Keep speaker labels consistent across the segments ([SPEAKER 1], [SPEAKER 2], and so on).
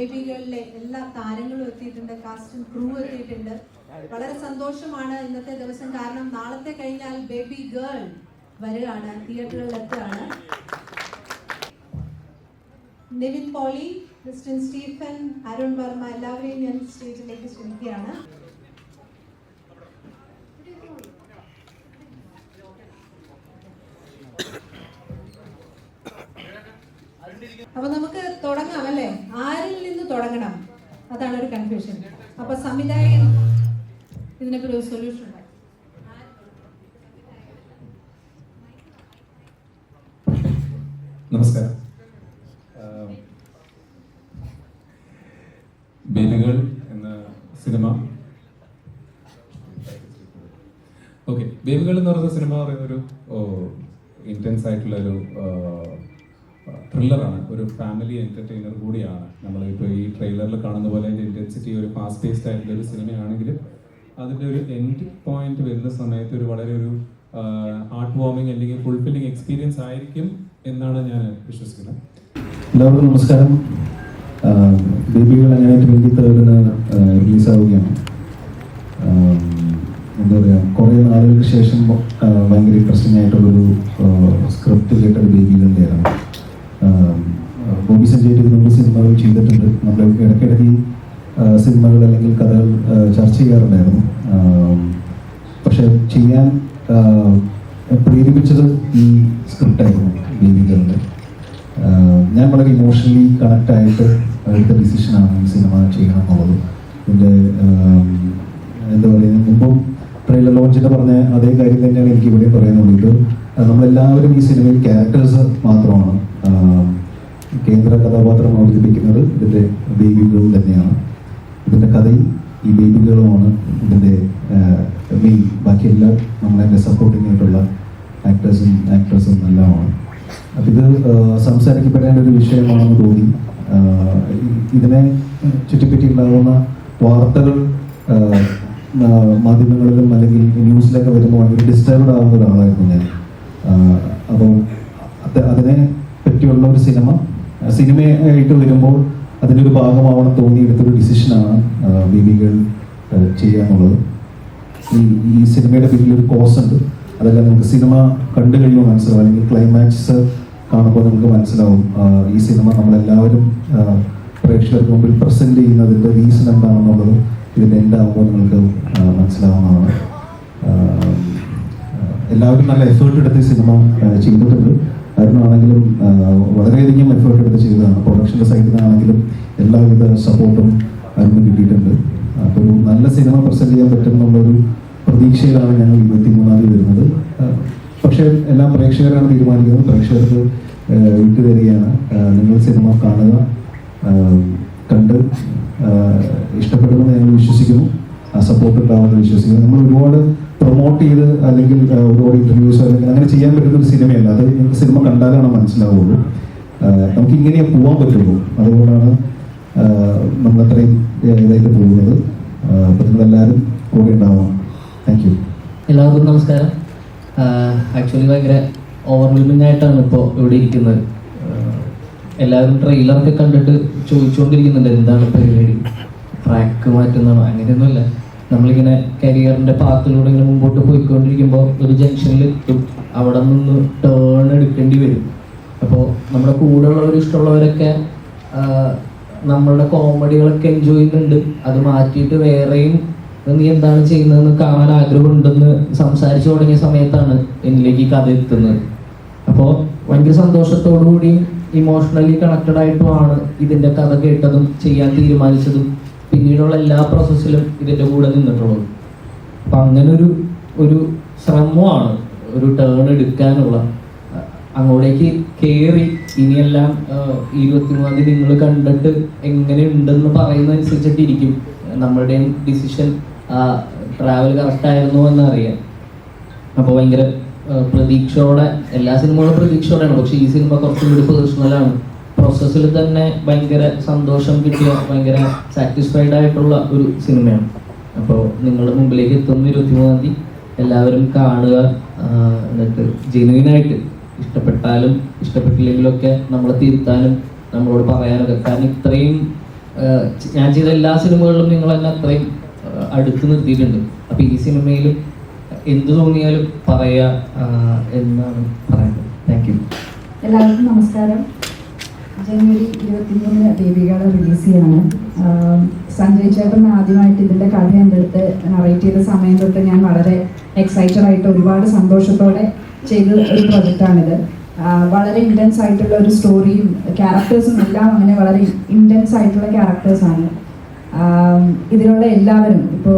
[SPEAKER 1] ബേബികളിലെ എല്ലാ താരങ്ങളും എത്തിയിട്ടുണ്ട് കാസ്റ്റും ക്രൂ എത്തിയിട്ടുണ്ട്. വളരെ സന്തോഷമാണ് ഇന്നത്തെ ദിവസം. കാരണം നാളത്തെ കഴിഞ്ഞാൽ ബേബി ഗേൾ വരികയാണ് തിയേറ്ററുകളിൽ എത്തുകയാണ്. നിവിൻ പോളി ക്രിസ്ത്യൻ സ്റ്റീഫൻ അരുൺ വർമ്മ എല്ലാവരെയും ഞാൻ സ്റ്റേജിലേക്ക് ക്ഷണിക്കുകയാണ്. അപ്പൊ നമുക്ക് തുടങ്ങാം അല്ലേ? ആരിൽ നിന്ന് തുടങ്ങണം? അതാണ് ഒരു കൺഫ്യൂഷൻ അപ്പൊ സംവിധായകൻ ഇതിനൊക്കെ ഒരു സൊല്യൂഷൻ
[SPEAKER 2] നമസ്കാരം. ആഹ് ബേബികൾ എന്ന സിനിമ. ഓക്കെ ബേബികൾ എന്ന് പറയുന്ന സിനിമ പറയുന്ന ഒരു ഇന്റൻസ് ആയിട്ടുള്ള ഒരു ത്രില്ലറാണ്. ഒരു ഫാമിലി എന്റർടൈനർ കൂടിയാണ്. നമ്മൾ ഇപ്പോൾ ഈ ട്രെയിലറിൽ കാണുന്ന പോലെ അതിന്റെ ഇന്റൻസിറ്റി ഒരു ഫാസ്റ്റ് പേസ്ഡ് ആയിട്ടുള്ള ഒരു സിനിമയാണെങ്കിലും അതിന്റെ ഒരു എൻഡ് പോയിന്റ് വരുന്ന സമയത്ത് ഒരു വളരെ ഒരു ഹാർട്ട് വാർമിംഗ് അല്ലെങ്കിൽ ഫുൾഫില്ലിംഗ് എക്സ്പീരിയൻസ് ആയിരിക്കും എന്നാണ് ഞാൻ വിശ്വസിക്കുന്നത്.
[SPEAKER 3] എല്ലാവർക്കും നമസ്കാരം. ദീപികൾ അങ്ങനെ ട്വന്റി തേർഡിന് റിലീസാവുകയാണ് എന്താ പറയുക കുറേ നാളുകൾക്ക് ശേഷം ഭയങ്കര ഇൻട്രസ്റ്റിംഗ് ആയിട്ടുള്ളൊരു ചെയ്യാറുണ്ടായിരുന്നു. പക്ഷെ ചെയ്യാൻ പ്രേരിപ്പിച്ചത് ഈ സ്ക്രിപ്റ്റായിരുന്നു ആഹ് ഞാൻ വളരെ ഇമോഷണലി കണക്ട് ആയിട്ട് എടുത്ത ഡിസിഷനാണ് ഈ സിനിമ ചെയ്യണം എന്നുള്ളത് ഇതിന്റെ എന്താ പറയുക മുമ്പും ട്രെയിലർ ലോഞ്ചിന്റെ പറഞ്ഞ അതേ കാര്യം തന്നെയാണ് എനിക്ക് ഇവിടെ പറയാനുള്ളത്. ഇത് നമ്മളെല്ലാവരും ഈ സിനിമയിൽ ക്യാരക്ടേഴ്സ് മാത്രമാണ്. കേന്ദ്ര കഥാപാത്രം അവതരിപ്പിക്കുന്നത് ഇതിന്റെ ബേബി തന്നെയാണ്. ഇതിന്റെ കഥയും ഈ ബേബികളുമാണ് ഇതിന്റെ മെയിൻ ബാക്കിയെല്ലാം നമ്മളതിന്റെ സപ്പോർട്ടിംഗ് ആയിട്ടുള്ള ആക്ടേഴ്സും ആക്ട്രസും എല്ലാമാണ് അപ്പം ഇത് സംസാരിക്കപ്പെടേണ്ട ഒരു വിഷയമാണെന്ന് തോന്നി. ഇതിനെ ചുറ്റിപ്പറ്റി ഉണ്ടാകുന്ന വാർത്തകൾ മാധ്യമങ്ങളിലും അല്ലെങ്കിൽ ന്യൂസിലൊക്കെ വരുമ്പോൾ ഭയങ്കര ഡിസ്റ്റർബ്ഡ് ആവുന്ന ഒരാളായിരുന്നു ഞാൻ. അപ്പോൾ അപ്പം അതിനെ പറ്റിയുള്ള ഒരു സിനിമ സിനിമയായിട്ട് വരുമ്പോൾ അതിന്റെ ഒരു ഭാഗമാവണം തോന്നിയെടുത്തൊരു ഡിസിഷനാണ് ബീബികൾ ചെയ്യാന്നുള്ളത് ഈ ഈ സിനിമയുടെ പിന്നിലൊരു കോസ് ഉണ്ട്. അതെല്ലാം നമുക്ക് സിനിമ കണ്ടു കഴിയുമ്പോൾ മനസ്സിലാവും. അല്ലെങ്കിൽ ക്ലൈമാക്സ് കാണുമ്പോൾ നമുക്ക് മനസ്സിലാവും. ഈ സിനിമ നമ്മളെല്ലാവരും പ്രേക്ഷകർക്ക് മുമ്പിൽ പ്രസന്റ് ചെയ്യുന്നതിന്റെ റീസൺ എന്താണെന്നുള്ളത് ഇതിന്റെ എൻഡാകുമ്പോൾ നിങ്ങൾക്ക് മനസ്സിലാവുന്നതാണ്. എല്ലാവരും നല്ല എഫേർട്ട് എടുത്ത് സിനിമ ചെയ്തിട്ടുണ്ട്. അരുണാണെങ്കിലും ആ, വളരെയധികം എഫേർട്ട് എടുത്ത് ചെയ്തതാണ്. പ്രൊഡക്ഷന്റെ സൈഡിൽ നിന്നാണെങ്കിലും എല്ലാവിധ സപ്പോർട്ടും അതിന് കിട്ടിയിട്ടുണ്ട്. അപ്പോൾ ഒരു നല്ല സിനിമ പ്രസന്റ് ചെയ്യാൻ പറ്റുമെന്നുള്ളൊരു പ്രതീക്ഷയിലാണ് ഞങ്ങൾ ഇരുപത്തിമൂന്നാം തീയതി വരുന്നത്. പക്ഷേ എല്ലാം പ്രേക്ഷകരാണ് തീരുമാനിക്കുന്നത്. പ്രേക്ഷകർക്ക് വിട്ടുതരികയാണ്. വിട്ടു തരികയാണ് നിങ്ങൾ സിനിമ കാണുക കണ്ട് ഇഷ്ടപ്പെടുമെന്ന് ഞങ്ങൾ വിശ്വസിക്കുന്നു. ആ സപ്പോർട്ട് ഉണ്ടാവുമെന്ന് വിശ്വസിക്കുന്നു. നമ്മൾ ഒരുപാട് പ്രൊമോട്ട് ചെയ്ത് അല്ലെങ്കിൽ ഒരുപാട് ഇന്റർവ്യൂസ് അല്ലെങ്കിൽ അങ്ങനെ ചെയ്യാൻ പറ്റുന്ന ഒരു സിനിമയല്ല. അത് നിങ്ങൾക്ക് സിനിമ കണ്ടാലാണ് മനസ്സിലാവുള്ളൂ. നമുക്ക് ഇങ്ങനെ പോകാൻ പറ്റുള്ളൂ. അതുകൊണ്ടാണ് നമ്മൾ അത്രയും ഇതായിട്ട് പോകുന്നത്. അപ്പം നിങ്ങളെല്ലാവരും കൂടെ ഉണ്ടാവാം താങ്ക് യു
[SPEAKER 4] എല്ലാവർക്കും നമസ്കാരം. ആക്ച്വലി ഭയങ്കര ഓവർവെൽമിംഗ് ആയിട്ടാണ് ഇപ്പോൾ ഇവിടെ ഇരിക്കുന്നത്. എല്ലാവരും ട്രെയിലറൊക്കെ കണ്ടിട്ട് ചോദിച്ചുകൊണ്ടിരിക്കുന്നുണ്ട് എന്താണ് പരിപാടി ട്രാക്ക് മാറ്റുന്നതാണോ? അങ്ങനെയൊന്നുമില്ല. നമ്മളിങ്ങനെ കരിയറിന്റെ പാത്തിലൂടെ ഇങ്ങനെ മുമ്പോട്ട് പോയിക്കൊണ്ടിരിക്കുമ്പോൾ ഒരു ജംഗ്ഷനിൽ എത്തും. അവിടെ നിന്ന് ടേൺ എടുക്കേണ്ടി വരും. അപ്പോൾ നമ്മുടെ കൂടെ ഉള്ളവർ ഇഷ്ടമുള്ളവരൊക്കെ നമ്മളുടെ കോമഡികളൊക്കെ എൻജോയ് ചെയ്യുന്നുണ്ട്. അത് മാറ്റിയിട്ട് വേറെയും നീ എന്താണ് ചെയ്യുന്നതെന്ന് കാണാൻ ആഗ്രഹമുണ്ടെന്ന് സംസാരിച്ചു തുടങ്ങിയ സമയത്താണ് എന്നിലേക്ക് കഥ എത്തുന്നത്. അപ്പോൾ ഭയങ്കര സന്തോഷത്തോടു കൂടി ഇമോഷണലി കണക്റ്റഡ് ആയിട്ടുമാണ് ഇതിന്റെ കഥ കേട്ടതും ചെയ്യാൻ തീരുമാനിച്ചതും. പിന്നീടുള്ള എല്ലാ പ്രോസസ്സിലും ഇതിന്റെ കൂടെ നിന്നിട്ടുള്ളത് അപ്പം അങ്ങനെ ഒരു ഒരു ശ്രമമാണ് ഒരു ടേൺ എടുക്കാനുള്ള. അങ്ങോട്ടേക്ക് കയറി ഇനിയെല്ലാം ഇരുപത്തി മൂന്നാം ഇരുപത്തിമൂന്നാം തീയതി നിങ്ങൾ കണ്ടിട്ട് എങ്ങനെ ഉണ്ടെന്ന് പറയുന്നതനുസരിച്ചിട്ടിരിക്കും നമ്മളുടെ ഡിസിഷൻ ട്രാവൽ കറക്റ്റ് ആയിരുന്നു എന്ന് അറിയാം അപ്പോൾ ഭയങ്കര പ്രതീക്ഷയോടെ എല്ലാ സിനിമകളും പ്രതീക്ഷയോടെയാണ്. പക്ഷെ ഈ സിനിമ കുറച്ചും കൂടി പേഴ്സണലാണ് പ്രോസസ്സിൽ തന്നെ ഭയങ്കര സന്തോഷം കിട്ടിയ ഭയങ്കര സാറ്റിസ്ഫൈഡ് ആയിട്ടുള്ള ഒരു സിനിമയാണ്. അപ്പോൾ നിങ്ങളുടെ മുമ്പിലേക്ക് എത്തുന്ന ഇരുപത്തിമൂന്നാം തീയതി എല്ലാവരും കാണുക. എന്നിട്ട് ജെനുവിനായിട്ട് ഇഷ്ടപ്പെട്ടാലും ഇഷ്ടപ്പെട്ടില്ലെങ്കിലൊക്കെ നമ്മളെ തിരുത്താനും നമ്മളോട് പറയാനൊക്കെ. കാരണം ഇത്രയും ഞാൻ ചെയ്ത എല്ലാ സിനിമകളിലും നിങ്ങൾ തന്നെ അത്രയും അടുത്ത് നിർത്തിയിട്ടുണ്ട്. അപ്പൊ ഈ സിനിമയിലും എന്ത് തോന്നിയാലും പറയാ എന്നാണ് പറയുന്നത്. താങ്ക് യു
[SPEAKER 5] എല്ലാവർക്കും നമസ്കാരം. ജനുവരി ഇരുപത്തിമൂന്നിന് ദേവികളെ റിലീസ് ചെയ്യാണ്. സഞ്ജയ് ചേട്ടൻ ആദ്യമായിട്ട് ഇതിന്റെ കഥ എന്റെ അടുത്ത് നറേറ്റ് ചെയ്ത സമയം തൊട്ട് ഞാൻ വളരെ എക്സൈറ്റഡ് ആയിട്ട് ഒരുപാട് സന്തോഷത്തോടെ ചെയ്ത ഒരു പ്രൊജക്റ്റാണിത് വളരെ ഇന്റൻസ് ആയിട്ടുള്ള ഒരു സ്റ്റോറിയും ക്യാരക്ടേഴ്സും എല്ലാം അങ്ങനെ വളരെ ഇന്റൻസ് ആയിട്ടുള്ള ക്യാരക്ടേഴ്സാണ് ഇതിലുള്ള എല്ലാവരും ഇപ്പോൾ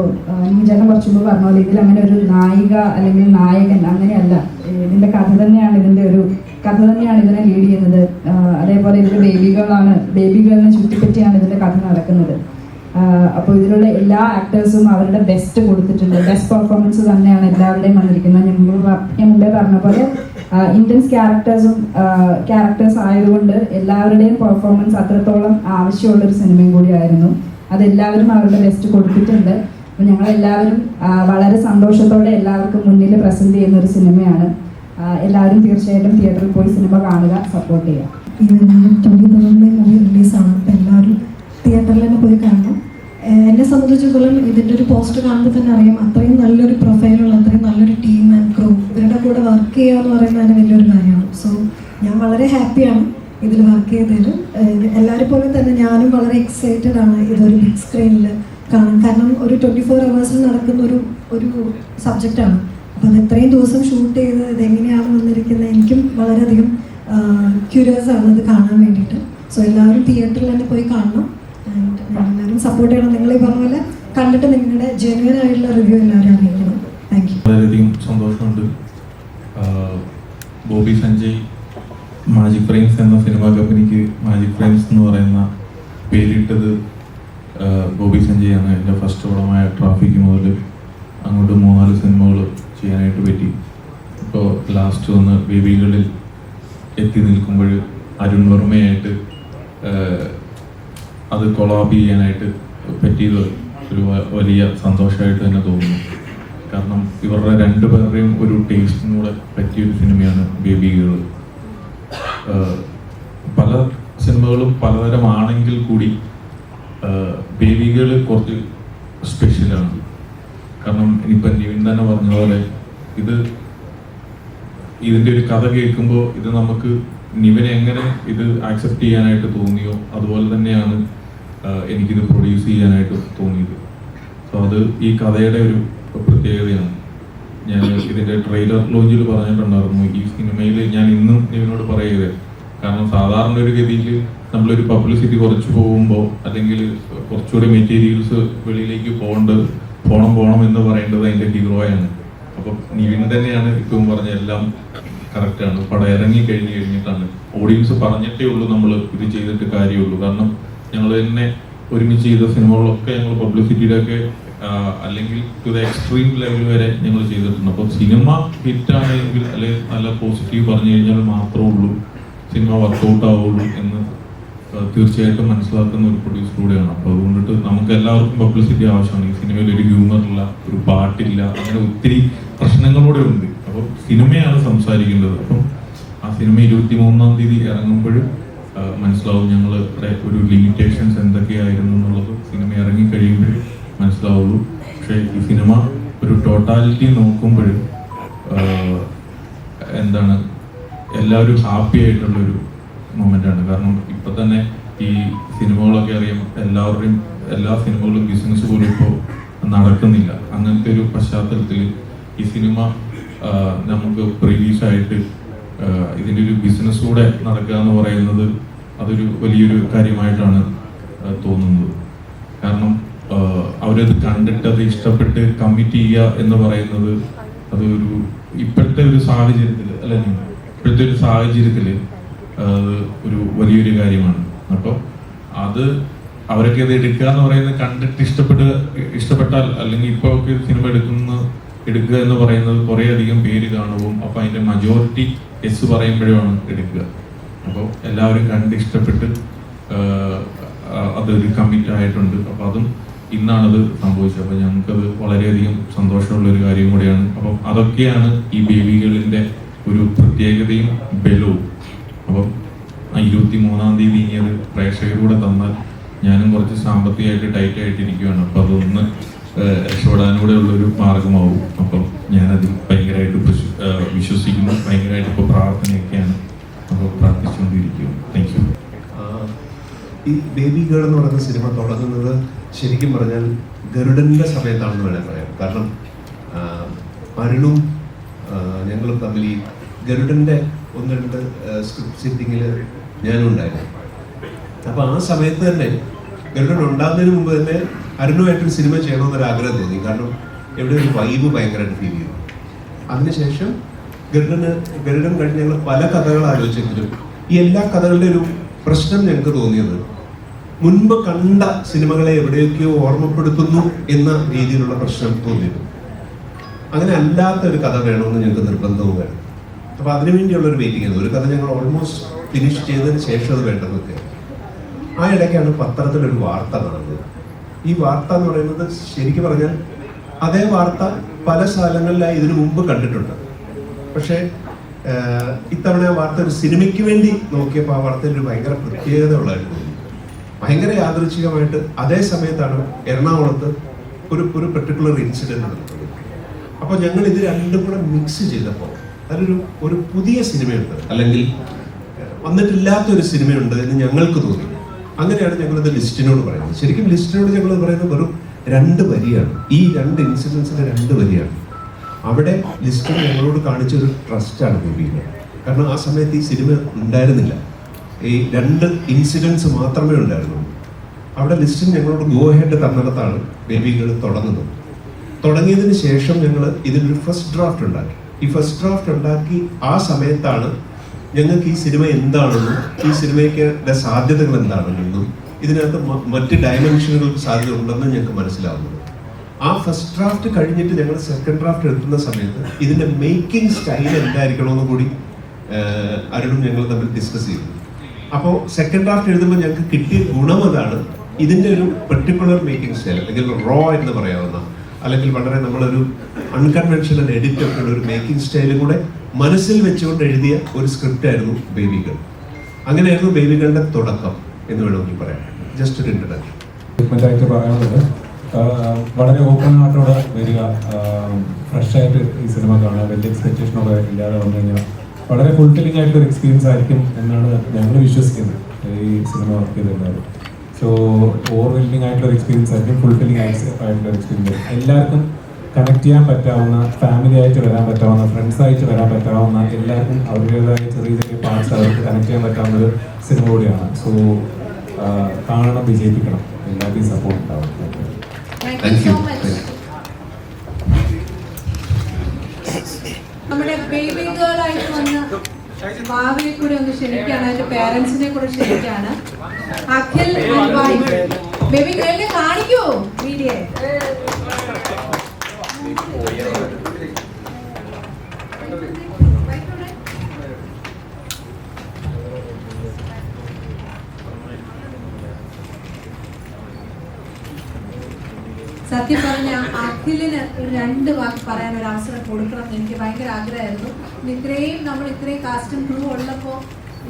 [SPEAKER 5] നീചേട്ടൻ കുറച്ച് മുമ്പ് പറഞ്ഞ പോലെ ഇതിൽ അങ്ങനെ ഒരു നായിക അല്ലെങ്കിൽ നായകൻ അങ്ങനെയല്ല. ഇതിന്റെ കഥ തന്നെയാണ് ഇതിന്റെ ഒരു കഥ തന്നെയാണ് ഇതിനെ ലീഡ് ചെയ്യുന്നത്. അതേപോലെ ഇതിൽ ബേബികളാണ് ബേബികളിനെ ചുറ്റിപ്പറ്റിയാണ് ഇതിന്റെ കഥ നടക്കുന്നത്. അപ്പോൾ ഇതിലുള്ള എല്ലാ ആക്ടേഴ്സും അവരുടെ ബെസ്റ്റ് കൊടുത്തിട്ടുണ്ട്. ബെസ്റ്റ് പെർഫോമൻസ് തന്നെയാണ് എല്ലാവരുടെയും വന്നിരിക്കുന്നത്. ഞാൻ മുമ്പ് പറഞ്ഞ പോലെ ഇന്ത്യൻസ് ക്യാരക്ടേഴ്സും ക്യാരക്ടേഴ്സ് ആയതുകൊണ്ട് എല്ലാവരുടെയും പെർഫോമൻസ് അത്രത്തോളം ആവശ്യമുള്ള ഒരു സിനിമയും കൂടിയായിരുന്നു അതെല്ലാവരും അവരുടെ ബെസ്റ്റ് കൊടുത്തിട്ടുണ്ട്. ഞങ്ങൾ എല്ലാവരും വളരെ സന്തോഷത്തോടെ എല്ലാവർക്കും മുന്നിൽ പ്രസന്റ് ചെയ്യുന്ന ഒരു സിനിമയാണ് എല്ലാവരും തീർച്ചയായിട്ടും തിയേറ്ററിൽ പോയി സിനിമ കാണുക സപ്പോർട്ട് ചെയ്യുക.
[SPEAKER 6] എല്ലാവരും തിയേറ്ററിൽ തന്നെ പോയി കാണണം. എന്നെ സംബന്ധിച്ചിടത്തോളം ഇതിന്റെ ഒരു പോസ്റ്റ് കാണുമ്പോൾ തന്നെ അറിയാം അത്രയും നല്ലൊരു പ്രൊഫൈലുള്ള അത്രയും നല്ലൊരു ടീം ആൻഡ് ക്രൂ ഇവരുടെ കൂടെ വർക്ക് ചെയ്യുക എന്ന് പറയുന്നത് തന്നെ വലിയൊരു കാര്യമാണ്. സോ ഞാൻ വളരെ ഹാപ്പിയാണ് ഇതിൽ വർക്ക് ചെയ്തതിൽ. എല്ലാവരും പോലെ തന്നെ ഞാനും വളരെ എക്സൈറ്റഡ് ആണ് ഇതൊരു ബിഗ് സ്ക്രീനിൽ കാണാൻ. കാരണം ഒരു ട്വന്റി ഫോർ അവേഴ്സിൽ നടക്കുന്ന ഒരു ഒരു സബ്ജക്റ്റാണ് അപ്പോൾ ഇത്രയും ദിവസം ഷൂട്ട് ചെയ്ത് ഇതെങ്ങനെയാണ് വന്നിരിക്കുന്നത്? എനിക്കും വളരെയധികം ക്യൂരിയസ് ആണ് അത് കാണാൻ വേണ്ടിയിട്ട്. സോ എല്ലാവരും തിയേറ്ററിൽ തന്നെ പോയി കാണണം. ആൻഡ് എല്ലാവരും സപ്പോർട്ട് ചെയ്യണം. നിങ്ങൾ ഈ പറഞ്ഞ പോലെ കണ്ടിട്ട് നിങ്ങളുടെ ജെന്യൂൻ ആയിട്ടുള്ള റിവ്യൂ എല്ലാവരും അറിയിക്കണം. താങ്ക് യു
[SPEAKER 7] വളരെയധികം സന്തോഷമുണ്ട്. ബോബി സഞ്ജയ് മാജിക് ഫ്രെയിംസ് എന്ന സിനിമ കമ്പനിക്ക് മാജിക് ഫ്രെയിംസ് എന്ന് പറയുന്ന പേരിട്ടത് ആഹ് ബോബി സഞ്ജയ് ആണ് എന്റെ ഫസ്റ്റ് പടമായ ട്രാഫിക് മുതൽ അങ്ങോട്ട് മൂന്നാൽ സിനിമകൾ ചെയ്യാനായിട്ട് പറ്റി ഇപ്പോൾ ലാസ്റ്റ് വന്ന് ബേബികളിൽ എത്തി നിൽക്കുമ്പോൾ അരുൺ വർമ്മയായിട്ട് അത് കൊളാബ് ചെയ്യാനായിട്ട് പറ്റിയത് ഒരു വലിയ സന്തോഷമായിട്ട് തന്നെ തോന്നുന്നു. കാരണം ഇവരുടെ രണ്ടു പേരുടെയും ഒരു ടേസ്റ്റിനും കൂടെ പറ്റിയൊരു സിനിമയാണ് ബേബി ഗേൾ പല സിനിമകളും പലതരമാണെങ്കിൽ കൂടി ബേബി ഗേൾ കുറച്ച് സ്പെഷ്യലാണ് കാരണം ഇനിയിപ്പോൾ നിവിൻ തന്നെ പറഞ്ഞ പോലെ ഇത് ഇതിന്റെ ഒരു കഥ കേൾക്കുമ്പോൾ ഇത് നമുക്ക് നിവിനെ എങ്ങനെ ഇത് ആക്സെപ്റ്റ് ചെയ്യാനായിട്ട് തോന്നിയോ? അതുപോലെ തന്നെയാണ് എനിക്കിത് പ്രൊഡ്യൂസ് ചെയ്യാനായിട്ട് തോന്നിയത്. സോ അത് ഈ കഥയുടെ ഒരു പ്രത്യേകതയാണ്. ഞാൻ ഇതിന്റെ ട്രെയിലർ ലോഞ്ചിൽ പറഞ്ഞിട്ടുണ്ടായിരുന്നു. ഈ സിനിമയിൽ ഞാൻ ഇന്നും നിവിനോട് പറയുക കാരണം സാധാരണ ഒരു ഗതിയിൽ നമ്മളൊരു പബ്ലിസിറ്റി കുറച്ച് പോകുമ്പോൾ അല്ലെങ്കിൽ കുറച്ചുകൂടി മെറ്റീരിയൽസ് വെളിയിലേക്ക് പോകേണ്ടത് പോണം പോണം എന്ന് പറയേണ്ടത് അതിന്റെ ഹീറോയാണ് അപ്പം നിവിൻ തന്നെയാണ് ഇപ്പം പറഞ്ഞ എല്ലാം കറക്റ്റാണ് പടം ഇറങ്ങി കഴിഞ്ഞ് കഴിഞ്ഞിട്ടാണ്. ഓഡിയൻസ് പറഞ്ഞിട്ടേ ഉള്ളൂ നമ്മൾ ഇത് ചെയ്തിട്ട് കാര്യമുള്ളൂ. കാരണം ഞങ്ങൾ തന്നെ ഒരുമിച്ച് ചെയ്ത സിനിമകളൊക്കെ ഞങ്ങൾ പബ്ലിസിറ്റിയുടെ ഒക്കെ അല്ലെങ്കിൽ ടു ദ എക്സ്ട്രീം ലെവൽ വരെ ഞങ്ങൾ ചെയ്തിട്ടുണ്ട്. അപ്പോൾ സിനിമ ഹിറ്റ് ആണെങ്കിൽ അല്ലെങ്കിൽ നല്ല പോസിറ്റീവ് പറഞ്ഞു കഴിഞ്ഞാൽ മാത്രമേ ഉള്ളൂ. സിനിമ വർക്കൗട്ട് ആവുള്ളൂ എന്ന് തീർച്ചയായിട്ടും മനസ്സിലാക്കുന്ന ഒരു പ്രൊഡ്യൂസർ കൂടെയാണ്. അപ്പോൾ അതുകൊണ്ടിട്ട് നമുക്ക് എല്ലാവർക്കും പബ്ലിസിറ്റി ആവശ്യമാണ്. ഈ സിനിമയിൽ ഒരു ഹ്യൂമർ ഇല്ല ഒരു പാട്ടില്ല അങ്ങനെ ഒത്തിരി പ്രശ്നങ്ങളൂടെ ഉണ്ട്. അപ്പോൾ സിനിമയാണ് സംസാരിക്കേണ്ടത്. അപ്പം ആ സിനിമ ഇരുപത്തി മൂന്നാം തീയതി ഇറങ്ങുമ്പോഴും മനസ്സിലാവും ഞങ്ങളുടെ ഒരു ലിമിറ്റേഷൻസ് എന്തൊക്കെയായിരുന്നു എന്നുള്ളത്. സിനിമ ഇറങ്ങി കഴിയുമ്പോൾ മനസ്സിലാവുള്ളൂ. പക്ഷേ ഈ സിനിമ ഒരു ടോട്ടാലിറ്റി നോക്കുമ്പോഴും എന്താണ് എല്ലാവരും ഹാപ്പി ആയിട്ടുള്ളൊരു ആണ്. കാരണം ഇപ്പൊ തന്നെ ഈ സിനിമകളൊക്കെ അറിയാം എല്ലാവരുടെയും എല്ലാ സിനിമകളും ബിസിനസ് പോലും ഇപ്പോൾ നടക്കുന്നില്ല. അങ്ങനത്തെ ഒരു പശ്ചാത്തലത്തിൽ ഈ സിനിമ നമുക്ക് ആയിട്ട് ഇതിന്റെ ഒരു ബിസിനസ് കൂടെ നടക്കുക എന്ന് പറയുന്നത് അതൊരു വലിയൊരു കാര്യമായിട്ടാണ് തോന്നുന്നത്. കാരണം അവരത് കണ്ടിട്ട് അത് ഇഷ്ടപ്പെട്ട് കമ്മിറ്റ് ചെയ്യുക എന്ന് പറയുന്നത് അതൊരു ഇപ്പോഴത്തെ ഒരു സാഹചര്യത്തിൽ അല്ലെങ്കിൽ ഇപ്പോഴത്തെ ഒരു സാഹചര്യത്തിൽ ഒരു വലിയൊരു കാര്യമാണ്. അപ്പോൾ അത് അവരൊക്കെ ഇത് എടുക്കുക എന്ന് പറയുന്നത് കണ്ടിട്ട് ഇഷ്ടപ്പെട്ട് ഇഷ്ടപ്പെട്ടാൽ അല്ലെങ്കിൽ ഇപ്പോൾ ഒക്കെ സിനിമ എടുക്കുന്ന എടുക്കുക എന്ന് പറയുന്നത് കുറേ അധികം പേര് കാണുമ്പോൾ അപ്പോൾ അതിന്റെ മജോറിറ്റി എസ് പറയുമ്പോഴാണ് എടുക്കുക. അപ്പോൾ എല്ലാവരും കണ്ട് ഇഷ്ടപ്പെട്ട് അതൊരു കമ്മിറ്റ് ആയിട്ടുണ്ട്. അപ്പോൾ അതും ഇന്നാണത് സംഭവിച്ചത്. അപ്പോൾ ഞങ്ങൾക്കത് വളരെയധികം സന്തോഷമുള്ള ഒരു കാര്യം കൂടിയാണ്. അപ്പം അതൊക്കെയാണ് ഈ ബേബികളിന്റെ ഒരു പ്രത്യേകതയും ബലവും. അപ്പം ഇരുപത്തി മൂന്നാം തീയതി ഇനി അത് പ്രേക്ഷകരൂടെ തന്നാൽ ഞാനും കുറച്ച് സാമ്പത്തികമായിട്ട് ടൈറ്റ് ആയിട്ടിരിക്കുകയാണ് അപ്പോൾ അതൊന്ന് രക്ഷപ്പെടാനൂടെ ഉള്ളൊരു മാർഗമാവും. അപ്പം ഞാനതിൽ ഭയങ്കരമായിട്ട് വിശ്വസിക്കുന്നു. ഭയങ്കരമായിട്ട് ഇപ്പോൾ പ്രാർത്ഥനയൊക്കെയാണ് അപ്പോൾ പ്രാർത്ഥിച്ചുകൊണ്ടിരിക്കുകയാണ് താങ്ക് യു
[SPEAKER 8] ഈ ബേബി ഗേൾ എന്ന് പറയുന്ന സിനിമ തുടങ്ങുന്നത് ശരിക്കും പറഞ്ഞാൽ ഗരുഡന്റെ സമയത്താണെന്ന് വേണേൽ പറയാം. കാരണം അരുണും ഞങ്ങളും തമ്മിൽ ഈ ഗരുഡന്റെ ഒന്ന് രണ്ട് സ്ക്രിപ്റ്റ് സിറ്റിങ്ങിൽ ഞാനും ഉണ്ടായിരുന്നു അപ്പോൾ ആ സമയത്ത് തന്നെ ഗരുഡൻ ഉണ്ടാകുന്നതിന് മുമ്പ് തന്നെ അരുണുമായിട്ടൊരു സിനിമ ചെയ്യണമെന്നൊരു ആഗ്രഹം തോന്നി. കാരണം എവിടെ ഒരു വൈബ് ഭയങ്കരമായിട്ട് ഫീൽ ചെയ്യുന്നു. അതിനുശേഷം ഗരുഡന് ഗരുഡൻ കഴിഞ്ഞ് ഞങ്ങൾ പല കഥകൾ ആലോചിച്ചെങ്കിലും ഈ എല്ലാ കഥകളുടെ ഒരു പ്രശ്നം ഞങ്ങൾക്ക് തോന്നിയത് മുൻപ് കണ്ട സിനിമകളെ എവിടെയൊക്കെയോ ഓർമ്മപ്പെടുത്തുന്നു എന്ന രീതിയിലുള്ള പ്രശ്നം തോന്നിയിരുന്നു അങ്ങനെ അല്ലാത്ത ഒരു കഥ വേണമെന്ന് ഞങ്ങൾക്ക് നിർബന്ധവും വേണം അപ്പൊ അതിനുവേണ്ടിയുള്ള ഒരു വെയിറ്റിംഗ് ആയിരുന്നു. ഒരു കഥ ഞങ്ങൾ ഓൾമോസ്റ്റ് ഫിനിഷ് ചെയ്തതിന് ശേഷം അത് വേണ്ടതൊക്കെ ആ ഇടയ്ക്കാണ് പത്രത്തിലൊരു വാർത്ത കാണുന്നത് ഈ വാർത്ത എന്ന് പറയുന്നത് ശരിക്കും പറഞ്ഞാൽ അതേ വാർത്ത പല സ്ഥലങ്ങളിലായി ഇതിനു മുമ്പ് കണ്ടിട്ടുണ്ട്. പക്ഷേ ഇത്തവണ ആ വാർത്ത ഒരു സിനിമയ്ക്ക് വേണ്ടി നോക്കിയപ്പോൾ ആ വാർത്തയിൽ ഒരു ഭയങ്കര പ്രത്യേകത ഉള്ളതായിരുന്നു ഭയങ്കര യാദൃച്ഛികമായിട്ട് അതേ സമയത്താണ് എറണാകുളത്ത് ഒരു ഒരു പെർട്ടിക്കുലർ ഇൻസിഡന്റ് നടന്നത്. അപ്പോൾ ഞങ്ങൾ ഇത് രണ്ടും കൂടെ മിക്സ് ചെയ്തപ്പോൾ അതിലൊരു ഒരു പുതിയ സിനിമയുണ്ട്. അല്ലെങ്കിൽ വന്നിട്ടില്ലാത്തൊരു സിനിമയുണ്ട് എന്ന് ഞങ്ങൾക്ക് തോന്നി. അങ്ങനെയാണ് ഞങ്ങളിത് ലിസ്റ്റിനോട് പറയുന്നത്. ശരിക്കും ലിസ്റ്റിനോട് ഞങ്ങൾ പറയുന്നത് വെറും രണ്ട് വരിയാണ്. ഈ രണ്ട് ഇൻസിഡൻസിന്റെ രണ്ട് വരിയാണ്. അവിടെ ലിസ്റ്റിൽ ഞങ്ങളോട് കാണിച്ച ഒരു ട്രസ്റ്റാണ് ഗോപിയുടെ കാരണം ആ സമയത്ത് ഈ സിനിമ ഉണ്ടായിരുന്നില്ല. ഈ രണ്ട് ഇൻസിഡൻസ് മാത്രമേ ഉണ്ടായിരുന്നുള്ളൂ. അവിടെ ലിസ്റ്റിൽ ഞങ്ങളോട് ഗോ ഹെഡ് തന്നിടത്താണ് ബേബികൾ തുടങ്ങുന്നത്. തുടങ്ങിയതിന് ശേഷം ഞങ്ങൾ ഇതിനൊരു ഫസ്റ്റ് ഡ്രാഫ്റ്റ് ഉണ്ടാക്കി. ഈ ഫസ്റ്റ് ഡ്രാഫ്റ്റ് ഉണ്ടാക്കി ആ സമയത്താണ് ഞങ്ങൾക്ക് ഈ സിനിമ എന്താണെന്നും ഈ സിനിമയ്ക്ക് സാധ്യതകൾ എന്താണെന്നും ഇതിനകത്ത് മറ്റ് ഡയമെൻഷനുകൾക്ക് സാധ്യത ഉണ്ടെന്ന് ഞങ്ങൾക്ക് മനസ്സിലാവുന്നത് ആ ഫസ്റ്റ് ഡ്രാഫ്റ്റ് കഴിഞ്ഞിട്ട് ഞങ്ങൾ സെക്കൻഡ് ഡ്രാഫ്റ്റ് എടുക്കുന്ന സമയത്ത് ഇതിന്റെ മേക്കിംഗ് സ്റ്റൈൽ എന്തായിരിക്കണമെന്ന് കൂടി അരുണും ഞങ്ങൾ തമ്മിൽ ഡിസ്കസ് ചെയ്തു. അപ്പോൾ സെക്കൻഡ് ഡ്രാഫ്റ്റ് എഴുതുമ്പോൾ ഞങ്ങൾക്ക് കിട്ടിയ ഗുണം അതാണ് ഇതിന്റെ ഒരു പെർട്ടിക്കുലർ മേക്കിംഗ് സ്റ്റൈൽ അല്ലെങ്കിൽ റോ എന്ന് പറയാവുന്ന അല്ലെങ്കിൽ വളരെ നമ്മളൊരു അൺകൺവെൻഷണൽ എഡിറ്റ് ഒക്കെ ഒരു മേക്കിംഗ് സ്റ്റൈലും കൂടെ മനസ്സിൽ വെച്ചുകൊണ്ട് എഴുതിയ ഒരു സ്ക്രിപ്റ്റ് ആയിരുന്നു ബേബികൾ അങ്ങനെയായിരുന്നു ബേബികളുടെ തുടക്കം എന്ന് വേണമെങ്കിൽ പറയാം ജസ്റ്റ് ഒരു ഇൻട്രഡക്ഷൻ
[SPEAKER 2] പഞ്ചായത്ത് പറയാനുള്ളത് വളരെ ഓപ്പൺ ഹാർട്ടോടെ വരിക ഫ്രഷ് ആയിട്ട് ഈ സിനിമ കാണുക വലിയ എക്സ്പെക്ടേഷനൊക്കെ ഇല്ലാതെ വന്നു കഴിഞ്ഞാൽ വളരെ ഫുൾഫില്ലിംഗ് ആയിട്ടൊരു എക്സ്പീരിയൻസ് ആയിരിക്കും എന്നാണ് ഞങ്ങൾ വിശ്വസിക്കുന്നത് ഈ സിനിമ വർക്ക് ചെയ്തെല്ലാവരും സോ ഓവർവെൽമിംഗ് ആയിട്ടുള്ള എക്സ്പീരിയൻസ് ആയിരിക്കും ഫുൾഫില്ലിംഗ് ആയിട്ടുള്ള എക്സ്പീരിയൻസ് എല്ലാവർക്കും കണക്ട് ചെയ്യാൻ പറ്റാവുന്ന ഫാമിലി ആയിട്ട് വരാൻ പറ്റാവുന്ന ഫ്രണ്ട്സ് ആയിട്ട് വരാൻ പറ്റാവുന്ന എല്ലാവർക്കും അവരുടേതായ ചെറിയ ചെറിയ പാർട്സ് അവർക്ക് കണക്ട് ചെയ്യാൻ പറ്റാവുന്ന ഒരു സിനിമ കൂടിയാണ്. സോ കാണണം വിജയിപ്പിക്കണം. എല്ലാവരുടെയും സപ്പോർട്ട് ഉണ്ടാവും
[SPEAKER 1] നമ്മുടെ ബേബി ഗേൾ ആയിട്ട് വന്ന് കൂടി ഒന്ന് അതിന്റെ അഖിൽ ബേബി ഗേളിനെ കാണിക്കൂ മീഡിയ സത്യം പറഞ്ഞ അഖിലിന് രണ്ട് വാക്ക് പറയാൻ ഒരു അവസരം കൊടുക്കണം എന്ന് എനിക്ക് ഭയങ്കര ആഗ്രഹമായിരുന്നു. ഇത്രയും നമ്മൾ ഇത്രയും കാസ്റ്റും ക്രൂ ഉള്ളപ്പോൾ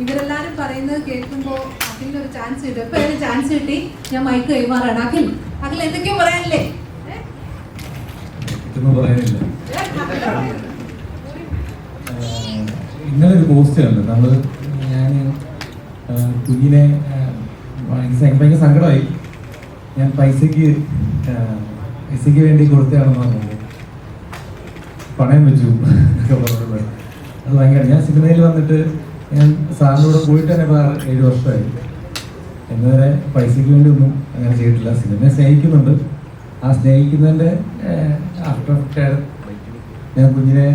[SPEAKER 1] ഇവരെല്ലാരും പറയുന്നത് കേൾക്കുമ്പോൾ അഖിലിന് ഒരു ചാൻസ് കിട്ടും. ഇപ്പൊ ഒരു ചാൻസ് കിട്ടി. ഞാൻ മൈക്ക് കൈമാറാണ് അഖിൽ അഖിൽ എന്തൊക്കെയോ പറയാനില്ലേ? ഇങ്ങനെ?
[SPEAKER 2] ഇന്നലെ ഒരു പോസ്റ്റ് കണ്ടു. നമ്മൾ ഞാൻ കുഞ്ഞിനെ ഭയങ്കര സങ്കടമായി. ഞാൻ പൈസക്ക് ആ, പൈസക്ക് വേണ്ടി കൊടുത്തതാണെന്ന് പറഞ്ഞത്. പണയം വെച്ചു അത് ഭയങ്കര ഞാൻ സിനിമയിൽ വന്നിട്ട് ഞാൻ സാറിനോട് പോയിട്ട് തന്നെ ഏഴ് വർഷമായി. എന്നുവരെ പൈസയ്ക്ക് വേണ്ടി ഒന്നും അങ്ങനെ ചെയ്തിട്ടില്ല. സിനിമയെ സ്നേഹിക്കുന്നുണ്ട്. ആ സ്നേഹിക്കുന്നതിന്റെ ആഫ്റ്റർ കെയർ ഞാൻ കുഞ്ഞിനെ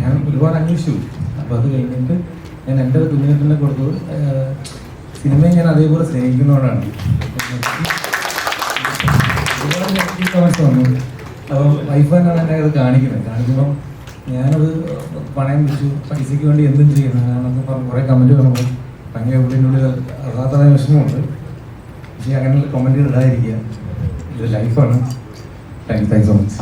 [SPEAKER 2] ഞാൻ ഒരുപാട് അന്വേഷിച്ചു. അപ്പോൾ അത് കഴിഞ്ഞിട്ട് ഞാൻ എന്റെ കുഞ്ഞിനെ തന്നെ കൊടുത്തു. സിനിമയെ ഞാൻ അതേപോലെ സ്നേഹിക്കുന്നതുകൊണ്ടാണ് ഒരുപാട് നെഗറ്റീവ് കമൻസ് വന്നു അപ്പോൾ വൈഫ് എന്നെ അത് കാണിക്കുന്നത് കാണിക്കുമ്പം ഞാനത് പണയം വെച്ചു പൈസയ്ക്ക് വേണ്ടി എന്തും ചെയ്യുന്നതാണെന്ന് പറഞ്ഞ് കുറേ കമന്റ് വന്നപ്പോൾ ഭയങ്കര ഉള്ളിനുള്ളിൽ അതാത്തതായ വിഷമമുണ്ട് പക്ഷേ അങ്ങനെയുള്ള കമന്റുകൾ ഇടാതിരിക്കുക ഇത് ലൈഫാണ് താങ്ക് താങ്ക് സോ മച്ച്.